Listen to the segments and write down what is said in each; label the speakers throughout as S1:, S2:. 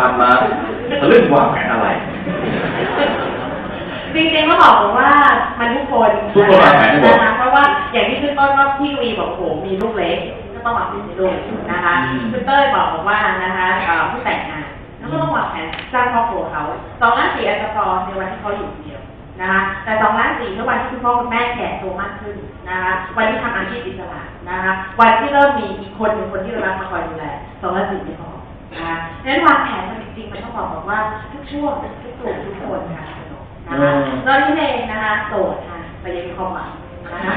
S1: ผ่านมาทะลึ่งวางแผนอะไร
S2: จริงๆก็บอกผมว่ามันทุกคน
S1: ทุกคนวางแผนให้หมด
S2: นะคะเพราะว่าอย่างที่ขึ้นต้นก็พี่วีบอกโอ้โหมีลูกเล็กก็ต้องวางแผนให้ลูกนะคะ
S1: อืม
S2: คุณเต้ยบอกผมว่านะคะเอ่อผู้แต่งงานแล้วก็ต้องวางแผนสร้างครอบครัวเขาสองล้านสี่อาจจะพอในวันที่เขาอยู่คนเดียวนะคะแต่สองล้านสี่เมื่อวันที่คุณพ่อคุณแม่แก่ตัวมากขึ้นนะคะวันที่ทำอาชีพอิสระนะคะวันที่เริ่มมีอีกคนหนึ่งคนที่เรารักมาคอยดูแลสองล้านสี่ไม่พอนะคะดังนั้น วางแผนมันจริงๆมันต้องบอกบอกว่าทุกช่วงทุกกลุ่มทุกคนค่ะนะคะตอนนี้เองนะคะโสดค่ะแต่ยังมีความหวังนะคะ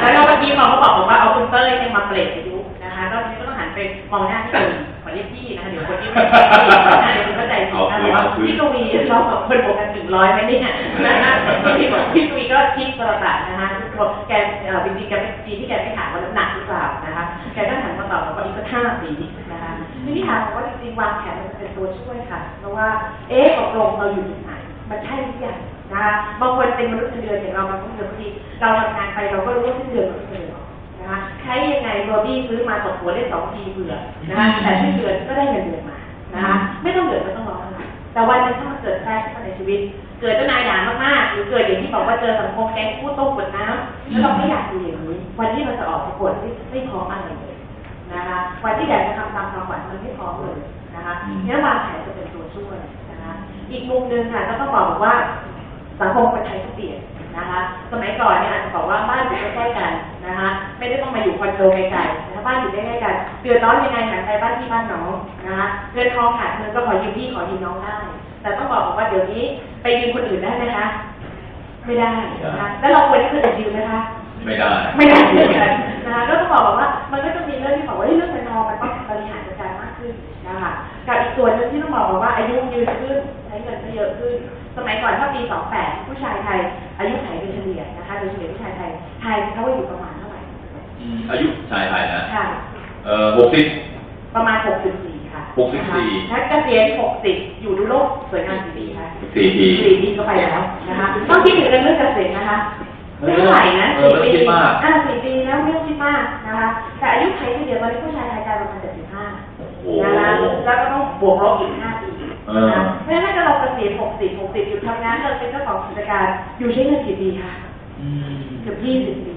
S2: แล้วก็เมื่อกี้หมอก็บอกผมว่าเอาคุณเต้ยเนี่ยมาเปลี่ยนอายุนะคะก็ทีนี้ก็ต้องหันไปมองหน้าพี่ตุยขอเรียกพี่นะคะเดี๋ยวคนที่ไม่เดี๋ยวคุณเข้าใจผิดนะว่าพี่ตุยเราสองคนบกันถึงร้อยไหมเนี่ยนะคะพี่บอกพี่ตุยก็คิดประหลาดนะคะบอกคนแกเอ่อจริงๆแกเป็นปีที่แกไม่ถามว่าน้ำหนักหรือเปล่านะคะแกก็หันม ตอบว่าอีกสักห้าปีนะคะทีนี้ถามว่าจริงๆวางแผนมันเป็นตัวช่วยค่ะ เพราะว่า เอ๊ะตกลงเราอยู่ที่ไหน มันใช่หรือยังนะคะบางคนเป็นมนุษย์เงินเดือนอย่างเราบางคนเดือนทีเราทำงานไปเราก็รู้ว่าเงินเดือนมันเดือนนะคะใช้ยังไงโรบี้ซื้อมาตกหัวได้สองทีเบื่อนะคะแต่สิ้นเดือนก็ได้เงินเดือนมานะคะไม่ต้องเดือดไม่ต้องร้อนอะไรแต่วันหนึงถ้ามันเกิดแทรกเข้ามาในชีวิต เกิดเจ้านายด่ามากๆหรือเกิดอย่างที่บอกว่าเจอสังคมแก๊งผู้ต้มกดน้ำแล้วเราไม่อยากอยู่อย่างนี้ วันที่เราจะออกประกวดไม่ไม่พร้อมอะไรเลย นะคะวันที่อยากจะทำตามความฝันมันไม่พร้อมเลยนะคะ
S1: อืม
S2: เนี่ยวางแผนจะเป็นตัวช่วยนะคะอีกมุมหนึ่งค่ะก็ต้องบอกว่าสังคมคนไทยก็เปลี่ยนนะคะสมัยก่อนเนี่ยอาจจะบอกว่าบ้านอยู่ใกล้ๆกันนะคะไม่ได้ต้องมาอยู่คอนโดไกลๆนะคะบ้านอยู่ใกล้ๆกันเดือดร้อนยังไงหันไปบ้านพี่บ้านน้องนะคะเงินทองขาดเงินก็ขอยืมพี่ขอยืมน้องได้ แต่ต้องบอกว่าเดี๋ยวนี้ไปยืมคนอื่นได้ไหมคะไม่ได้นะคะแล้วเราควรที่จะยืมไหมคะ
S1: ไม่ได้
S2: ไม่ได้เหมือนกันนะคะก็ต้องบอกแบบว่า ส่วนหนึงที่ต้องบอกว่าอายุยืนขึ้นใช้เงินก็เยอะขึ้น สมัยก่อนถ้าปี 28 ผู้ชายไทย อายุไขโดยเฉลี่ยนะคะโดยเฉลี่ยผู้ชายไทยไทยเขาว่าอยู่ประมาณเท่าไหร่
S1: อืมอายุชายไทยนะ
S2: ค่ะ
S1: เอ่อหกสิบ
S2: ประมาณ 64 ค่ะ
S1: 64
S2: นะคะถ้าเกษียณ60 อยู่ดูโลกสวยงามกี่ปีคะ
S1: สี่ปี
S2: สี่ปีก็ไปแล้วนะคะต้องคิดถึงกันเรื่องเกษียณนะคะไม่เท่าไหร่นะ
S1: เออไม่ต้องคิดมาก
S2: อ่าสี่ปีแล้วไม่ต้องคิดมากนะคะ แต่อายุไขเฉลี่ยตอนนี้ผู้ชายไทย นะคะแล้วก็ต้องบวกลบอีกห้าปี
S1: เออ
S2: นะคะเพราะฉะนั้นถ้าเราเกษียณหกสิบหกสิบหยุดทำงานเราเป็นเจ้าของกิจการอยู่ใช้เงินกี่ปีคะ
S1: อืม
S2: เกือบยี่สิบปี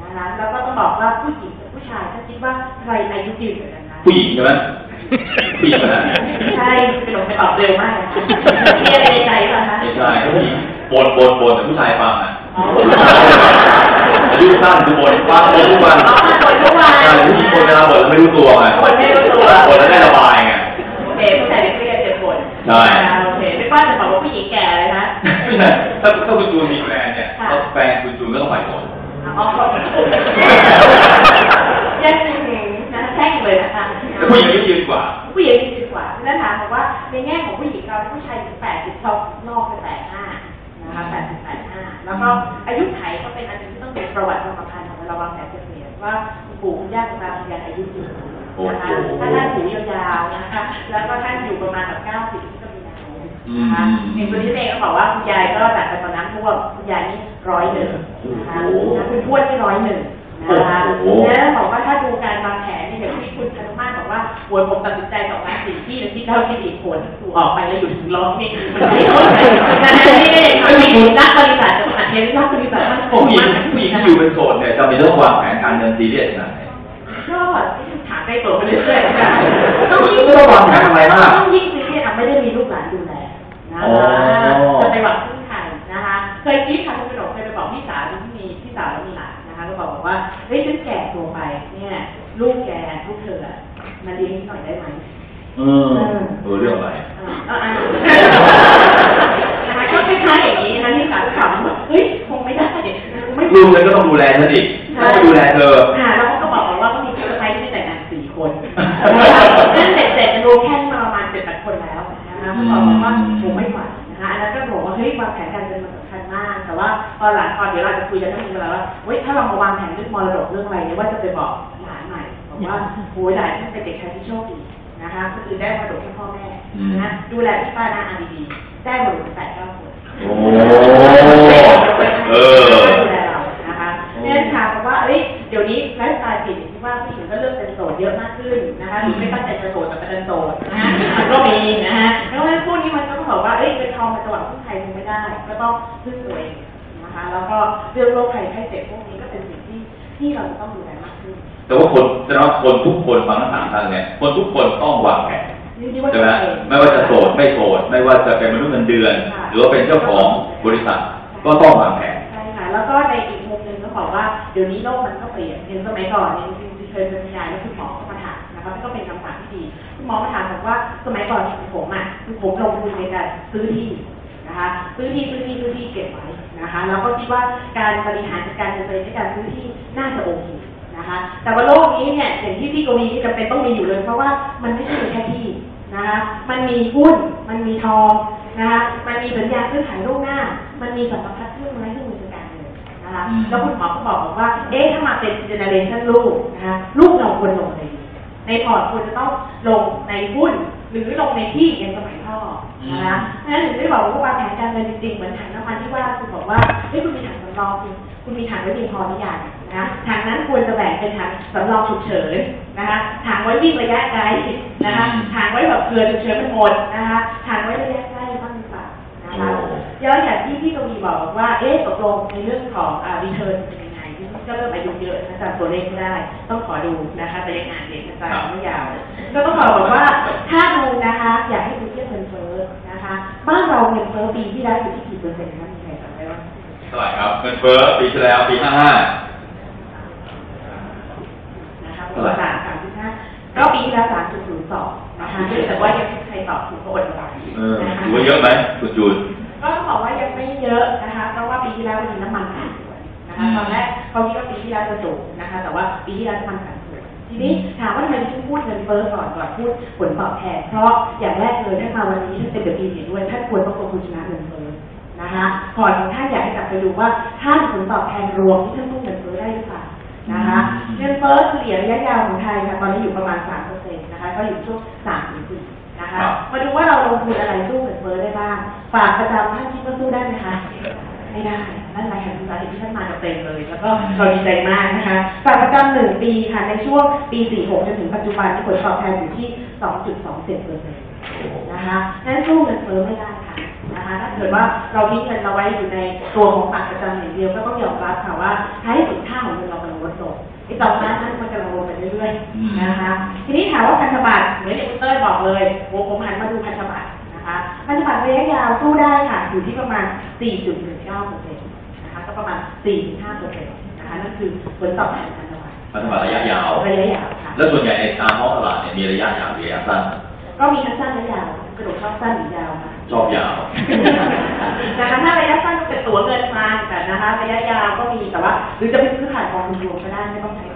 S2: นะคะแล้วก็ต้องบอกว่าผู้หญิงกับผู้ชายถ้าคิดว่าใครอายุยืนกว่ากันนะ
S1: ผู้หญิงใช่ไหมผู้หญิงนะ
S2: ใช่เป็นหลงไปตอบเร็วมากเลยค่ะมีอะไรในใจเปล่าคะ
S1: ไม่ใช่ผู้หญิงบ่นบ่นบ่นแต่ผู้ชายฟังอะ
S2: อ๋อ
S1: อายุสั้นคือบ่นฟังบ่นทุกวัน
S2: อ๋อบ่นทุกวัน
S1: ใช่ผู้หญิงบ่นเวลาบ่นแล้วไม่รู้ตัวไง
S2: บ่นไม่รู้ตัว
S1: บ่นแล้วได้ระบายไง
S2: โอเคผู้ชายเครียดเจ็บปวด
S1: ใช่
S2: โอเคไม่ป้าจะบอกว่าผู้หญิงแก่เลยนะ
S1: ถ้าถ้าคุณจูนมีแฟนเนี่ย
S2: ค่ะ
S1: แล้วแฟนคุณจูนก็ต้องไปบ่น
S2: อ๋อยังนะแท่งเลยนะคะ
S1: แต่ผู้หญิงอายุยืนกว่า
S2: ผู้หญิงดีกว่านั่นถามบอกว่าในแง่ของผู้หญิงเราผู้ชายถึงแปดสิบชอบนอกเป็น ป็นประวัติความสัมพันธ์ของเราวางแผนเกษียณว่าคุณปู่คุณย่าคุณตาคุณยายอายุยืนนะคะถ้าท่านอยู่ยาวๆนะคะ แล้วก็ท่านอยู่ประมาณแบบเก้าสิบก็มีแนวโน้มนะคะอย่างตัวนี้เองก็บอกว่าคุณยายก็จากแต่ตอนนั้นท่วมคุณยายนี่ร้อยหนึ่งนะคะคุณทวดที่ร้อยหนึ่งนะคะแล้วบอกว่าถ้าดูการวางแผนเนี่ยอย่างที่คุณธนุมาตบอกว่าโวยผมตัดสินใจสองล้านสี่ที่แล้วที่เท่าที่ดีผลถูกออกไปแล้วอยู่ถึงร้อยนี่มันไม่พ้นนะนี่มันมีนักบริษัท จะผ่านเทนนักบริษัทมันโกง
S1: ผู้หญิง
S2: มาก
S1: ผู้หญิงที่อยู่เป็นโสดเนี่ยจะมีเรื่องวางแผนการเงินซีเรียสขนาดไหน
S2: ก็ถามไปตัวไปเรื่อยๆนะคะต้องยิ่ง
S1: ไม่ต้องวางแผนอะไรมาก
S2: ต้องยิ่งซีเรียสอะไม่ได้มีลูกหลานดูแลนะ
S1: อ๋อ
S2: จะไปหวังพึ่งใครนะคะ เคยคิดค่ะคุณกระหนกเคยไปบอกพี่สาวที่มีพี่สาวแล้วมีหลานนะคะก็บอกว่าเฮ้ยฉันแก่ตัวไปเนี่ยลูกแกลูกเธออะมาเลี้ยงหน่อยได้ไหม
S1: เออเออเรื่องอะไร
S2: ฮ้ยคงไม่ได้ไม่
S1: ลูกเลยก็ต้องดูแลฉันอีกต้องไปดูแลเธอ
S2: ค่ะแล้วก็บอกว่าก็มีเพื่อนไทยที่แต่งงานสี่คนนั่นเสร็จเสร็จรวมแค่มาประมาณเจ็ดแปดคนแล้วนะคะเขาบอกว่าผมไม่ไหวนะคะอันนั้นก็บอกว่าเฮ้ยวางแผนการเงินมันสำคัญมาก แต่ว่าพอหลังพอเดี๋ยวเราจะคุยกันเรื่องนี้แล้วว่าเฮ้ยถ้าเรามาวางแผนเรื่องมรดกเรื่องอะไรเนี่ยว่าจะไปบอกหลานใหม่บอกว่าโหยหลานที่เป็นเด็กชายที่โชคดีนะคะก็คือได้มรดกให้พ่อแม่นะดูแลพี่ป้าน้าอาดีๆได้มรดกแปดเก้าคน
S1: โอ้ เออ
S2: ดูแลเรานะคะเนี่ยถามว่าเอ้ยเดี๋ยวนี้ไลฟ์สไตล์เปลี่ยนที่ว่าผู้หญิงก็เลือกเป็นโสดเยอะมากขึ้นนะคะหรือไม่ตั้งใจจะโสดแต่เป็นโสดนะคะก็มีนะฮะแล้วเพราะฉะนั้นพวกนี้มันก็ต้องบอกว่าเอ้ยเป็นทองมาตลอดหุ้นไทยคงไม่ได้ ก็ต้องพึ่งตัวเองนะคะ แล้วก็เรื่องโรคภัยไข้เจ็บพวกนี้ก็เป็นสิ่งที่ที่เราจะต้องดูแลมากขึ้น
S1: แต่ว่าคนแต่ว่าคนทุกคนฟังทั้งสามท่านเนี่ยคนทุกคนต้องวางแผน
S2: นี่ที่ว่า
S1: ใช่ไหม
S2: ตัวเอง
S1: ไม่ว่าจะโสดไม่โสดไม่ว่าจะเป็นมนุษย์เงินเดือน
S2: ค่ะ
S1: หรือว่าเป็นเจ้าของบริษัท ก็ต้องวางแผน
S2: ดี๋ยวนี้โลกมันก็เปลี่ยนอย่างสมัยก่อนเนี่ยจริงๆเคยเป็นยานแล้วคุณหมอก็มาถามนะคะก็เป็นคำถามที่ดีคุณหมอมาถามบอกว่าสมัยก่อนผมอะคือผมลงทุนในการซื้อที่นะคะซื้อที่ซื้อที่ซื้อที่เก็บไว้นะคะแล้วก็คิดว่าการบริหารจัดการเงินในการซื้อที่น่าจะโอเคนะคะแต่ว่าโลกนี้เนี่ยอย่างที่พี่กวีนี่จำเป็นต้องมีอยู่เลย เพราะว่ามันไม่ใช่แค่ที่นะคะมันมีหุ้นมันมีทองนะคะมันมีสัญญาซื้อขายล่วงหน้า มันมีสัมปทาน นนะคะ
S1: อืม
S2: แล้วคุณหมอก็บอกบอกว่า เอ๊ะถ้ามาเป็นเจเนอเรชันลูกนะคะลูกเราควรลงอะไรดีในพอร์ตควรจะต้องลงในหุ้นหรือลงในที่ในสมัยพ่อนะคะเพราะฉะนั้นถึงได้บอกว่าวางแผนการเงินจริงๆเหมือนถังน้ำมันที่ว่าคุณบอกว่าเฮ้ยคุณมีถังสำรองคุณคุณมีถังไว้เพียงพอหรือยังนะคะถังนั้นควรจะแบ่งเป็นถังสำรองฉุกเฉินนะคะถังไว้วิ่งระยะไกลนะคะถังไว้แบบเผื่อฉุกเฉินมันหมดนะคะถังไว้ระยะ ย้อนอย่างที่พี่กวีบอกว่า เอ๊ะตกลงในเรื่องของอ่ารีเทิร์นเป็นยังไงที่ก็เริ่มอายุเยอะนะจำตัวเลขไม่ได้ ต้องขอดูนะคะแต่ยังอ่านเด็กนะจ๊ะไม่ยาวก็ต้องบอกบอกว่าถ้าดูนะคะ อยากให้ดูเทียบเงินเฟ้อนะคะบ้านเราเงินเฟ้อปีที่แล้วอยู่ที่กี่เปอร์เซ็นต์คะมีใครจำได้บ้าง
S1: เท่าไหร่ครับเงินเฟ้อปีที่แล้วปีห้าห้า
S2: นะคะประมาณสามจุดห้าก็ปีที่แล้วสามจุดศูนย์สองนะคะเนื่องจากว่ายังไม่มีใครตอบถูกก็อดระบาย
S1: เออ
S2: นะคะ
S1: ถือว่าเยอะไหมคุณจูน
S2: ก็ต้องบอกว่ายังไม่เยอะนะคะ เพราะว่าปีที่แล้วมันมีน้ำมันผันผวนนะคะ ตอนแรกเขาคิดว่าปีที่แล้วจะสูงนะคะ แต่ว่าปีที่แล้วน้ำมันผันผวนทีนี้ถามว่าทำไมถึงพูดเงินเฟ้อก่อนก่อนพูดผลตอบแทน เพราะอย่างแรกเลยถ้ามาวันนี้ท่านเป็นเดบีเห็นด้วยท่านควรต้องลงทุนชนะเงินเฟ้อนะคะก่อนท่านอยากให้กลับไปดูว่าท่านผลตอบแทนรวมที่ท่านต้องเงินเฟ้อได้หรือเปล่านะคะเงินเฟ้อเฉลี่ยระยะยาวของไทยค่ะตอนนี้อยู่ประมาณ3%นะคะก็อยู่ช่วง3ถึง4นะคะ
S1: ครับ
S2: มาดูว่าเราลงทุนอะไรสู้เงินเฟ้อได้บ้าง ฝากประจำท่านคิดว่าสู้ได้ไหมคะ ไม่ได้นั่นหละค่ะคุณสาธิตที่ท่านมาเต็มเลย แล้วก็เราดีใจมากนะคะ ฝากประจำหนึ่งปีค่ะ ในช่วงปี 46 จนถึงปัจจุบันที่ผลตอบแทนอยู่ที่ 2.27เปอร์เซ็นต์นะคะนั้นสู้เงินเฟ้อไม่ได้ค่ะนะคะถ้าเกิดว่าเราทิ้งเงินเราไว้อยู่ในตัวของฝากประจำอย่างเดียวก็ต้องยอมรับค่ะว่าท้ายสุดค่าของเงินเรากำลังลดลงไอ้สองล้านนั้นมันกำลังลงไปเรื่อยๆนะคะ ทีนี้ถามว่าพันธบัตรเหมือนที่คุณเต้ยบอกเลยโอ้ผมหันมาดูพันธบัตร นะคะพันธบัตรระยะยาวสู้ได้ค่ะอยู่ที่ประมาณ 4.19เปอร์เซ็นต์นะคะก็ประมาณ 4-5เปอร์เซ็นต์นะคะนั่นคือผลตอบแทนพันธบัตร
S1: พันธบัตรระยะยาว
S2: ระยะยาวค่ะ
S1: แล้วส่วนใหญ่ในตามท้องตลาดเนี่ยมีระยะยาวหรือระยะสั้น
S2: ก็มีทั้งสั้นและยาวกระโดดชอบสั้นหรือยาวค่ะ
S1: ชอบยาว
S2: นะคะถ้าระยะสั้นก็เป็นตั๋วเงินมาแต่นะคะระยะยาวก็มีแต่ว่า หรือจะเป็นซื้อขายกองทุนรวมก็ได้ไม่ต้องใช้หนั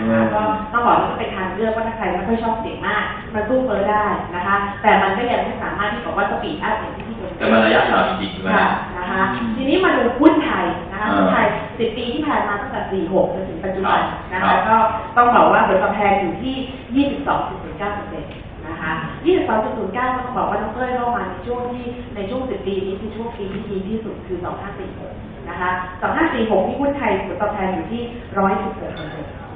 S2: กเยอะนะคะก็ต้องบอกว่าเป็นทางเลือกว่าถ้าใครไม่ค่อยชอบเสี่ยงมาก มันสู้เฟ้อได้นะคะ แต่มันก็ยังไม่สามารถที่บอกว่าสปีดอัพอย่างที่พี่โดน
S1: แต่มันระยะยาวจริงๆใช่ไหม
S2: ค่ะนะคะ
S1: อืม
S2: ทีนี้มาดูหุ้นไทยนะคะ
S1: อ่า
S2: หุ้นไทย10ปีที่ผ่านมาตั้งแต่ 46 จนถึงปัจจุบันนะ
S1: ครั
S2: คะ
S1: บ
S2: ก็ต้องบอกว่าผลตอบแทนอยู่ที่ 22.09%นะคะ22.09ก็ต้องบอกว่าน้องเต้ยเข้ามาในช่วงที่ในช่วง 10 ปีนี้คือช่วงปีที่ดีที่สุดคือ 2546 นะคะ 2546ที่หุ้นไทยผลตอบแทนอยู่ที่ 116%น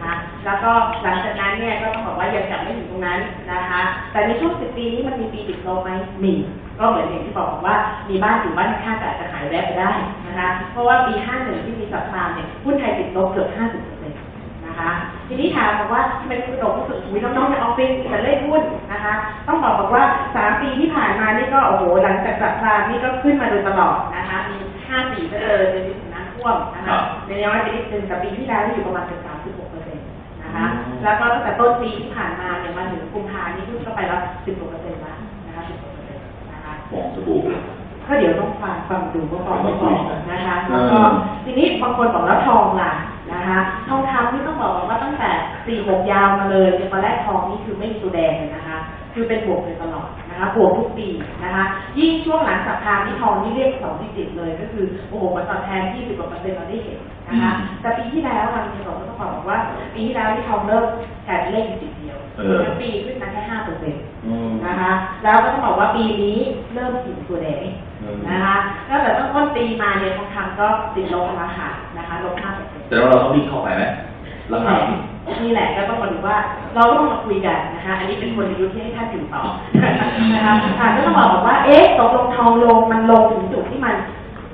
S2: ะคะ แล้วก็หลังจากนั้นเนี่ยก็ต้องบอกว่ายังกลับไม่ถึงตรงนั้นนะคะ แต่ในช่วง10ปีนี้มันมีปีติดลบไหมมีก็เหมือนอย่างที่บอกว่ามีบ้านอยู่บ้านข้างๆแต่อาจจะขายแวบไปได้นะคะ เพราะว่าปี 51 ที่มีสัปดาห์เนี่ยหุ้นไทยติดลบเกือบ 50%นะคะ ทีนี้ถามบอกว่าทำไมคุณโดกรู้สึกอุ้ยน้องๆในออฟฟิศแต่เล่นหุ้นนะคะ ต้องบอกบอกว่า 3 ปีที่ผ่านมานี่ก็โอ้โหหลังจากสัปดาห์นี่ก็ขึ้นมาโดยตลอดนะคะ มี 5 ปีก็เจอในยุคน้ำท่วมนะ
S1: ครั
S2: คะ
S1: บ
S2: ในน้อยไปนิดนึงแต่ปีที่แล้วนี่อยู่ประมาณเป็น36เปอร์เซ็นต์ นะคะ
S1: อืม
S2: แล้วก็ตั้งแต่ต้นปีที่ผ่านมาเนี่ยมาถึงกุมภานี่ขึ้นก็ไปแล้ว10กว่าเปอร์เซ็นต์แล้วนะคะ10กว่าเปอร์เซ็นต์นะคะ
S1: ฟองสบู่
S2: ก็เดี๋ยวต้องฟังฟังดูว่าบอกไม่บอกนะคะ
S1: เออ
S2: แล้วก็ทีนี้บางคนบอกแล้วทองล่ะนะคะทองคำนี่ต้องบอกว่าตั้งแต่สี่หกยาวมาเลยตอนแรกทองนี่คือไม่มีตัวแดงเลยนะคะ คือเป็นบวกเลยตลอดนะคะบวกทุกปีนะคะ ยิ่งช่วงหลังสัปดาห์ที่ทองนี่เรียกสองที่ติดเลยก็คือโอ้โหผลตอบแทน20กว่าเปอร์เซ็นต์เราได้เห็น นะคะแต่ปีที่แล้วมันมีบอกว่าต้องบอกว่า ปีที่แล้วที่ทองเริ่มแข่เลขอยู่ติดเดียว
S1: เออ
S2: ทั้งปีขึ้นมาแค่ห้าเปอร์เซ็นต์
S1: อืม
S2: นะคะ แล้วก็ต้องบอกว่าปีนี้เริ่มถึงตัวแดง
S1: อืม
S2: นะคะแล้วแต่ต้นต้นปีมาเนี่ยทองคำก็ติดลบราคานะคะลบห้าเปอร์เซ็นต์
S1: แต่ว่าเราต้องรีบเข้าไปไหมราคา
S2: นี่แหละก็ต้องมาดูว่าเราต้องมาคุยกันนะคะ อันนี้เป็นคนยุทธ์ที่ให้ท่านอยู่ต่อนะคะอ่าก็ต้องบอกว่าเอ๊ะตกลงทองลงมันลงถึงจุดที่มัน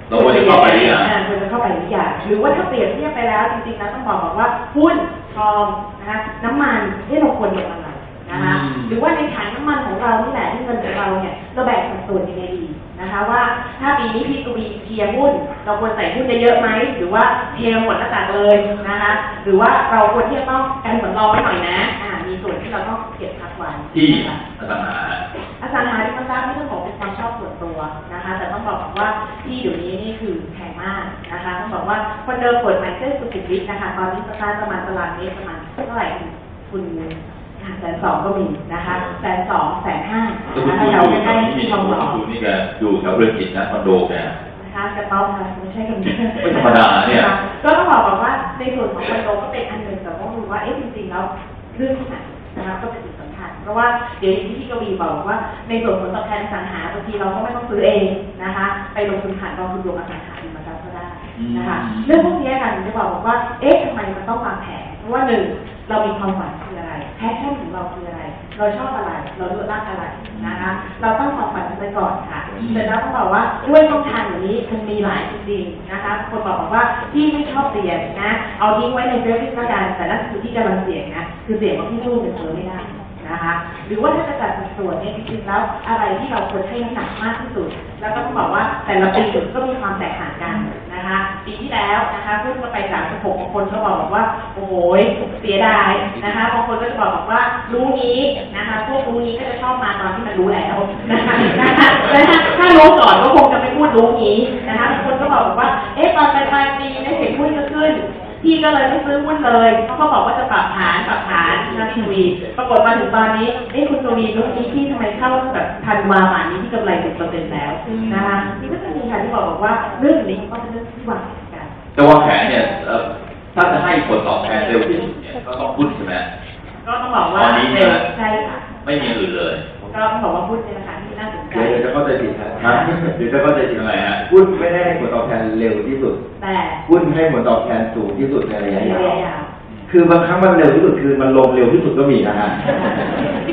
S1: เราควรจะเข้าไปหรือยังา
S2: ควรจะเข้าไปหรือยังหรือว่าถ้าเปรียบเทียบไปแล้วจริงๆแล้วต้องบอกบอกว่าหุ้นทองนะคะน้ำมันที่เราควรลงอะไรนะคะ
S1: อืม
S2: หรือว่าในถังน้ำมันของเรานี่แหละที่เงินของเราเนี่ยเราแบ่งสัดส่วนยังไงดีนะคะว่าถ้าปีนี้พี่กวีเทียร์หุ้น เราควรใส่หุ้นเยอะๆไหมหรือว่าเทหมดหน้าต่างเลยนะคะหรือว่าเราควรที่จะต้องกันสำรองไว้หน่อยนะอ่ามีส่วนที่เราต้องเก็บพักไว้
S1: ที่
S2: นะคะ
S1: อสังหา
S2: อสังหาริมทรัพย์นี่ต้องบอก นะคะ แต่ต้องบอกว่าที่เดี๋ยวนี้นี่คือแพงมากนะคะ ต้องบอกว่าคนเดิมเปิดใหม่เส้นสุขุมวิทนะคะ ตอนนี้สตาร์ทประมาณตารางเมตรประมาณเท่าไหร่คุณแสนสองก็มีนะคะแสนสองแสนห้า
S1: แล้วคุณ
S2: นะคะ
S1: ดู
S2: เรา
S1: อยู่
S2: ใก
S1: ตอ
S2: ล้
S1: นนี้มี
S2: ๆทองหล่อ
S1: คุณดูนี่แกอยู่แถวเรือนจิตนะคอนโดแก
S2: นะคะกระเป๋าค่ะไม่ใช่กัน
S1: ไม่ธรรมดาเนี่ย
S2: ก็ต้องบอกบอกว่าในส่วนของคอนโดก็เป็นอันหนึ่งแต่ต้องดูว่าเอ๊ะจริงๆแล้วเรื่องที่ไหนนะคะก็เป็นสิ่งสำคัญ เพราะว่าเดี๋ยวอย่างที่พี่กวีบอกว่า ในส่วนผลตอบแทนอสังหาบางทีเราก็ไม่ต้องซื้อเองนะคะ ไปลงทุนผ่านกองทุนรวมอสังหาริมทรัพย์ก็ได้นะคะ
S1: อืม
S2: เรื่องพวกนี้ค่ะถึงจะบอกบอกว่า เอ๊ะทำไมมันต้องวางแผน เพราะว่าหนึ่งเรามีความฝันคืออะไรแพชชั่นของเราคืออะไร เราชอบอะไร เราเลือกรักอะไรนะคะ เราตั้งความฝันกันไปก่อนค่ะ
S1: อืม
S2: เสร็จแล้วต้องบอกว่าด้วยช่องทางอย่างนี้มันมีหลายจริงๆนะคะ คนบอกบอกว่าที่ไม่ชอบเสี่ยงนะ เอาทิ้งไว้ในเฟซบุ๊กแล้วกันแต่นั่นคือที่กำลังเสี่ยงนะ คือเสี่ยงว่าพี่ลูกจะเจอไม่ได้ นะคะหรือว่าถ้าจะจัดสัดส่วนเนี่ยจริงๆแล้วอะไรที่เราควรให้น้ำหนักมากที่สุด แล้วก็ต้องบอกว่าแต่ละปีก็มีความแตกต่างกันนะคะปีที่แล้วนะคะพูดมาไป36บางคนก็บอกว่าโอ้โหเสียดายนะคะบางคนก็จะบอกบอกว่ารู้นี้นะคะพวกรู้นี้ก็จะชอบมาตอนที่มันรู้แล้วนะคะนะคะแต่ถ้ารู้ก่อนก็คงจะไม่พูดรู้นี้นะคะบางคนก็บอกบอกว่าเอ๊ะตอนปลายปีเนี่ยเห็นหุ้นก็ขึ้น พี่ก็เลยไม่ซื้อหุ้นเลยเพราะเขาบอกว่าจะปรับฐานปรับฐานนะพี่ทวีปรากฏมาถึงตอนนี้เอ้คุณทวีลูกนี้พี่ทำไมเข้าแบบทันวาป่านนี้ที่กำไรสิบเปอร์เซ็นต์แล้วนะคะนี่ก็จะมีค่ะที่บอกบอกว่าเรื่องนี้ก็เป็นเรื่องที่วางแผนกัน
S1: แต่วางแผนเนี่ยเอ่อถ้าจะให้ผลตอบแทนเร็วที่สุดเนี่ยก็ต้องหุ้นใช่ไหม
S2: ก็ต้องบอกว่า
S1: ตอนนี้
S2: เร็ว
S1: นะ
S2: ใช่ค่ะ
S1: ไม่มีอย่างอื่นเลย
S2: ก็ต้องบอกว่าหุ้นเป็นราคาที่น่าสนใจ
S3: เดี๋ยวจะเข้าใจผิดนะ ครับเดี๋ยวจะเข้าใจผิด
S1: ทำไมฮะ
S3: หุ้นไม่ได้ให้ผลตอบแทนเร็วที่สุด
S2: แต่
S3: หุ้นให้ผลตอบแทนสูงที่สุดในระยะ
S2: ระ
S3: ยาวยะ
S2: ยาว
S3: คือบางครั้งมันเร็วที่สุดคือมันลงเร็วที่สุดก็มีนะฮะ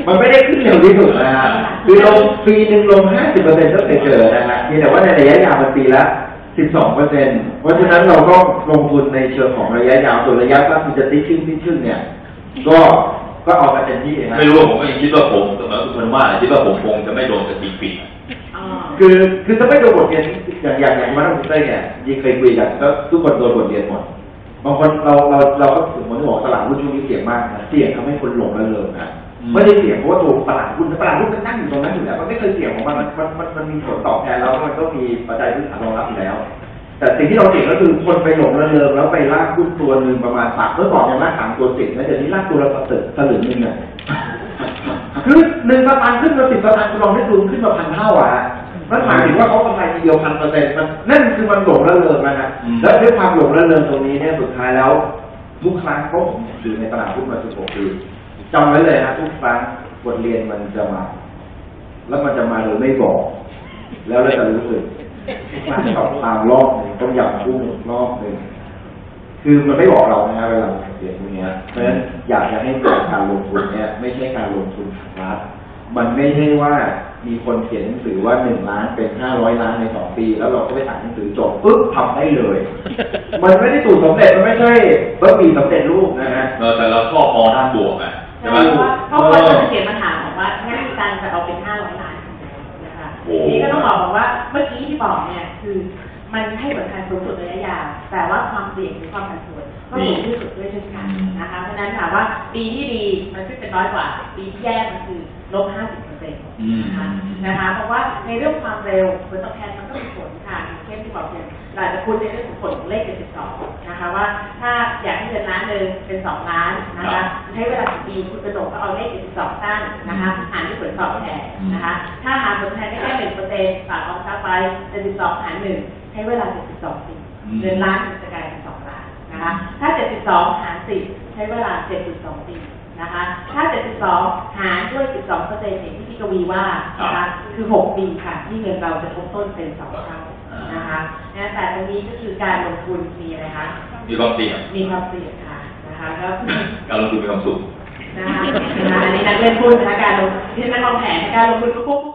S3: มันไม่ได้ขึ้นเร็วที่สุดนะฮะ คือลงปีหนึ่งลงห้าสิบเปอร์เซ็นต์ก็เคยเจอนะฮะเพียงแต่ว่าในระยะยาวมันปีละสิบสองเปอร์เซ็นต์เพราะฉะนั้นเราก็ลงทุนในเชิงของระยะยาวส่วนระยะสั้นมันจะติ๊กขึ้นติ๊กขึ้นเนี่ย ก็ก็เอามาเต็มที่นะ
S1: ไม่รู้ว่าผมก็ยังคิดว่าผมสมัยคุณคนว่าคิดว่าผมคงจะไม่โดนกระทิงปิด
S2: อ๋อ
S3: คือคือถ้าไม่โดนบทเรียนอย่างอย่างอย่างมันต้องเต้เนี่ยยี่เคยคุยกันก็ทุกคนโดนบทเรียนหมดบางคนเราเราเราก็ถึงคนที่บอกตลาดหุ้นช่วงนี้เสี่ยงมากนะเสี่ยงทำให้คนหลงระเริงนะ
S1: อืม
S3: ไม่ได้เสี่ยงเพราะว่าตัวตลาดหุ้นตลาดหุ้นมันนั่งอยู่ตรงนั้นอยู่แล้วมันไม่เคยเสี่ยงของมันมันมันมันมันมีผลตอบแทนแล้วมันก็มีปัจจัยพื้นฐานรองรับอยู่แล้ว แต่สิ่งที่เราเสี่ยงก็คือคนไปหลงระเริงแล้วไปลากหุ้นตัวหนึ่งประมาณสามเมื่อก่อนเนี่ยลากสามตัวสิบนะเดี๋ยวนี้ลากตัวละสสลึงหนึ่งเนี่ยคือหนึ่งสตางค์ขึ้นมาสิบสตางค์คุณลองได้ดูขึ้นมาพันเท่าอะฮะ นั่นหมายถึงว่าเขากำไรทีเดียวพันเปอร์เซ็นต์มันนั่นคือมันหลงระเริงนะฮะ
S1: อืม
S3: แล้วด้วยความหลงระเริงตรงนี้เนี่ยสุดท้ายแล้ว ทุกครั้งเพราะผมอยู่ในตลาดหุ้นมาสิบหกปีจำไว้เลยนะทุกครั้งบทเรียนมันจะมา แล้วมันจะมาโดยไม่บอก แล้วเราจะรู้สึกมันชอบตามรอบหนึ่งต้องยับพุ่งรอบหนึ่งคือมันไม่บอกเรานะฮะเวลาเราเสียตรงเนี้ยเพราะฉะนั้นอยากจะให้เกิดการลงทุนเนี่ยไม่ใช่การลงทุนทางรัฐมันไม่ใช่ว่า มีคนเขียนหนังสือว่าหนึ่งล้านเป็นห้าร้อยล้านในสองปี แล้วเราก็ไปอ่านหนังสือจบปุ๊บทำได้เลย มันไม่ได้สูตรสำเร็จมันไม่ใช่บะหมี่สำเร็จรูปนะฮะ
S1: เออแต่เราชอบมองด้านบวกอะใช่ไหม
S2: เพราะว่าเพราะคนจะเขียนมาถามบอกว่างั้นมีตังค์จะเอาเป็นห้าร้อยล้านทำไมนะคะ
S1: โอ้
S2: นี่ก็ต้องบอกบอกว่าเมื่อกี้ที่บอกเนี่ยคือมันให้ผลการสูงสุดระยะยาวแต่ว่าความเสี่ยงหรือความผันผวนก็สูงที่สุดด้วยเช่นกันนะคะเพราะฉะนั้นถามว่าปีที่ดีมันขึ้นเป็นน้อยกว่า ปีที่แย่มันคือลบห้าสิบเปอ ร์เซ็นต์
S1: อืม
S2: นะคะนะคะเพราะว่าในเรื่องความเร็วผลตอบแทนมันก็มีผลค่ะอย่างเช่นที่บอกเนี่ยเราอาจจะพูดในเรื่องของผลของเลขเจ็ดสิบสองนะคะว่าถ้าอยากให้เงินล้านหนึ่งเป็นสองล้านนะคะใช้เวลากี่ปีคุณกระโดดก็เอาเลขเจ็ดสิบสองตั้งนะคะหารด้วยผลตอบแทนนะคะ ถ้าหาผลตอบแทนได้แค่หนึ่งเปอร์เซ็นต์ฝากออมทรัพย์ไปเจ็ดสิบสองหารหนึ่งใช้เวลาเจ็ดสิบสองปี
S1: อืม
S2: เงินล้านมันจะกลายเป็นสองล้านนะคะถ้าเจ็ดสิบสองหารสิบใช้เวลาเจ็ดสิบสองปี นะคะ ถ้าเจ็ดสิบสองหารด้วยสิบสองเปอร์เซ็นต์อย่างที่พี่กวีว่านะคะคือหกปีค่ะ ที่เงินเราจะทบต้นเป็นสองเท่านะคะนะแต่ตรงนี้ก็คือการลงทุนมีอะไรคะ
S1: มีความเสี่ยง
S2: มีความเสี่ยงค่ะนะคะนะคะก็
S1: การลงทุนมีความสุข
S2: นะคะนะคะอันนี้นักเล่นพูดนะคะการลงที่นักวางแผนในการลงทุนก็ควบคู่